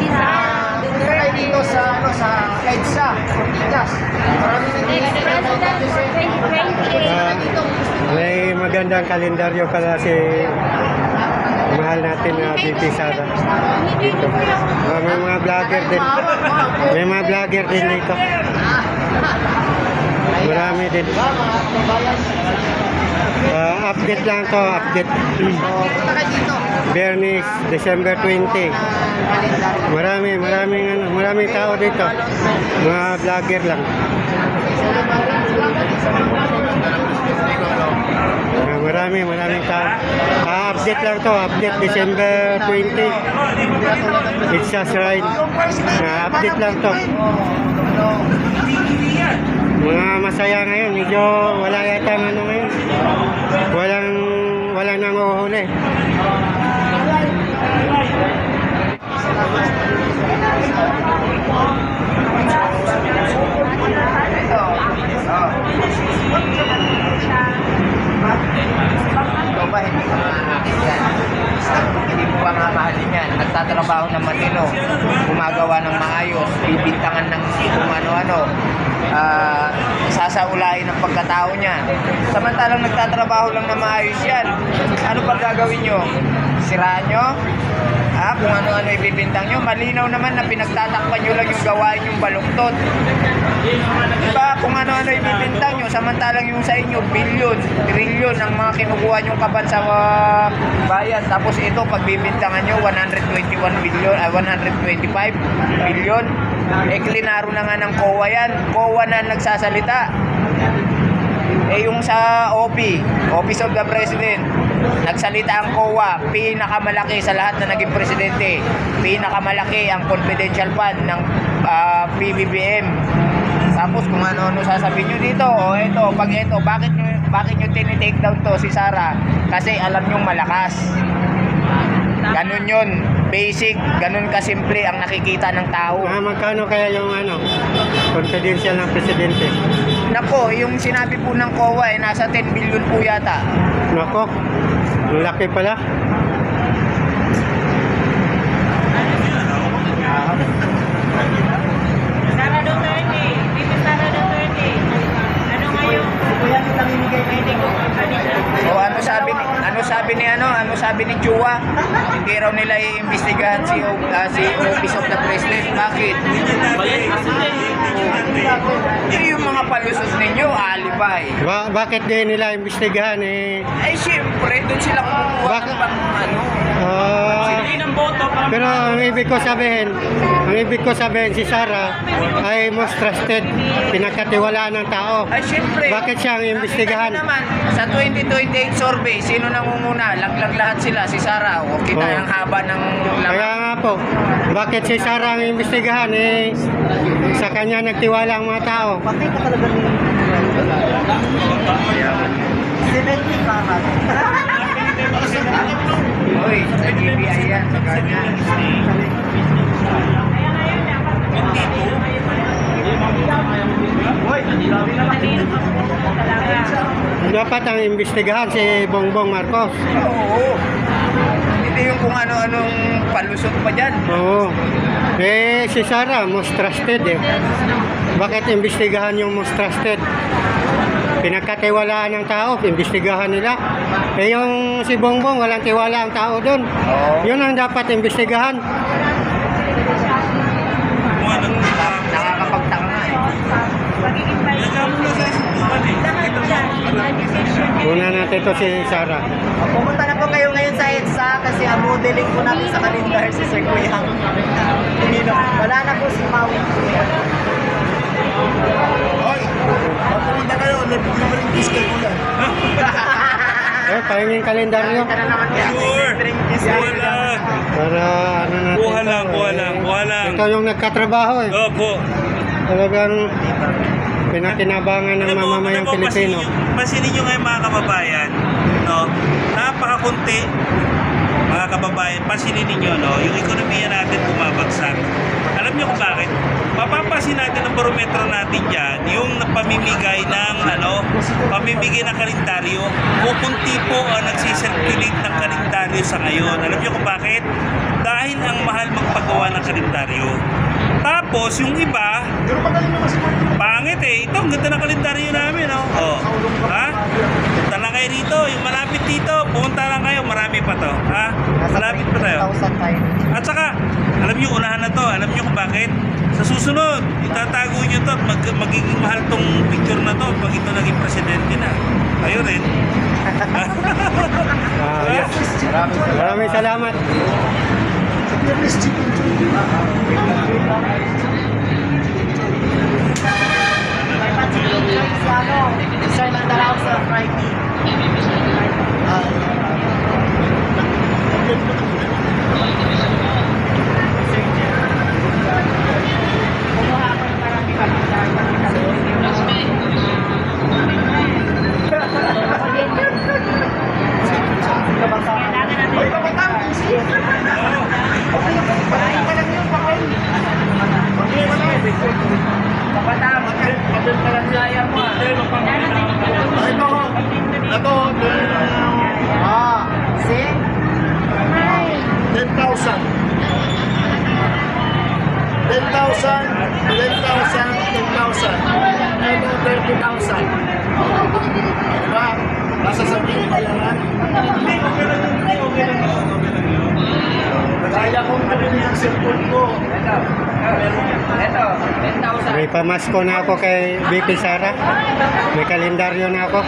sa Dito kayo dito sa, ano, sa EDSA, Ortigas. Maraming for 2028. Ah, may magandang kalendaryo pala si mahal natin na BP Sara. Dito. Ah, may mga vlogger din. May mga vlogger din dito. Marami din. Ah, update lang to, update. Bernice, December 20. Marami, maraming ano, maraming tao dito. Mga vlogger lang. Ah, marami, maraming tao. Ah, update lang to, update December 20. It's just right. Ah, update lang to. Mga masaya ngayon, medyo wala yata ano ngayon. Walang, walang nanguhuli. Ikaw ba hindi ka maaakin yan? Hindi mo ba mamahalin yan? Nagtatrabaho ng matino, gumagawa ng maayos, bibintangan ng kung ano-ano, ah, sasaulain ang pagkatao niya. Samantalang nagtatrabaho lang na maayos yan. Ano pa gagawin nyo? Siraan nyo? Kung ano-ano ibibintang nyo. Malinaw naman na pinagtatakpan nyo lang yung gawain yung baluktot. Diba? Kung ano-ano ibibintang nyo, samantalang yung sa inyo, bilyon, trilyon ang mga kinukuha nyong kaban sa uh, bayan. Tapos ito, pagbibintangan nyo, 121 billion, ah, 125 billion. Eh, klinaro na nga ng COA yan. COA na nagsasalita. Eh, yung sa OP, Office of the President, nagsalita ang COA, pinakamalaki sa lahat na naging presidente. Pinakamalaki ang confidential fund ng ah, PBBM. Tapos kung ano-ano sasabihin nyo dito, o eto, pag eto, bakit nyo, bakit nyo tinitake down to si Sara? Kasi alam nyo malakas. Ganun yun. Basic, ganun kasimple ang nakikita ng tao. Ah, magkano kaya yung ano, confidential ng presidente? Nako, yung sinabi po ng COA, eh, nasa 10 billion po yata. Nako, laki pala. Sara Duterte. Baby Sara Duterte. Ano ngayon? Pwede ko. O ano sabi ni ano sabi ni ano ano sabi ni Chua hindi raw nila iimbestigahan si ah, si Office of the President. Bakit? Eh, yung mga palusot ninyo alibay. Ba- bakit di nila imbestigahan eh? ay syempre doon sila kumukuha ng pang ano Ah, pero ang ibig ko sabihin, ang ibig ko sabihin si Sara ay most trusted, pinagkatiwalaan ng tao. ay syempre Bakit siya ang imbestigahan? Nakita naman sa 2028 survey sino nangunguna laglag lahat sila si Sara o kita Oo. ang haba ng Kaya nga po, bakit si Sara ang imbestigahan eh? Sa kanya nagtiwala ang mga tao. Patay ka talaga ni... Uy, sa GBI yan, sa ganyan. Dapat ang imbestigahan si Bongbong Marcos. Oo. Hindi yung kung ano-anong palusot pa dyan. Oo. Eh, si Sara, most trusted eh. Bakit imbestigahan yung most trusted? Pinagkatiwalaan ng tao, imbestigahan nila. Eh, yung si Bongbong, walang tiwala ang tao doon. Oo. Yun ang dapat imbestigahan. Nakakapagtaka nga eh. Mga decision. Una natin to si Sara. Pumunta na po kayo ngayon sa EDSA kasi ang modeling po natin sa kalendar si Sir Kuyang. Wala na po si Maui. Hoy, pag pumunta kayo, libre discount ko yan. Eh, pahingin kalendaryo. Naman kaya. Sure. Sure. Para ano natin. Kuha lang, kuha eh, lang, kuha lang. Ikaw yung nagkatrabaho eh. Opo. Talagang pinakinabangan ng mamamayang Pilipino. Masinin nyo ngayon mga kababayan, no? Napakakunti, mga kababayan. pansinin ninyo, no, yung ekonomiya natin bumabagsak. Alam niyo kung bakit? Mapapasin natin ang barometro natin dyan, yung pamimigay ng, ano, pamimigay ng kalendaryo. Kukunti po ang nagsisirculate ng kalendaryo sa ngayon. Alam niyo kung bakit? Dahil ang mahal magpagawa ng kalendaryo. Tapos, yung iba. Pangit eh. Ito, ang ganda ng kalendaryo namin, oh. Oh. Ha? Punta lang kayo rito. Yung malapit dito, pumunta lang kayo. Marami pa to. Ha? Malapit pa tayo. At saka, alam niyo, unahan na to. Alam niyo kung bakit? Sa susunod, itatago niyo to at mag magiging mahal tong picture na to pag ito naging presidente na. Kayo rin. Ah, yes. Maraming salamat. Piernes Chicken Sir, nandala ako sa Friday. Kumuha ako ng marami kalendaryo. Kailangan natin. Hoy, kapatang! Ay, talaga yung pakay. Okay, wala. Kapatang, kapatang kalendaryo mo ah. Ah, Ito, ito, Ah, see? 10,000. 10,000, 10,000, 10,000. Ito, 30,000. Diba? Nasa sabihin pa yan, ha? Hindi, okay lang yun. Hindi, okay lang yun. Okay lang yun. Kaya kong nabili ang cellphone ko. Ito, 10,000. May pamasko na ako kay BP Sara. May kalendaryo na ako.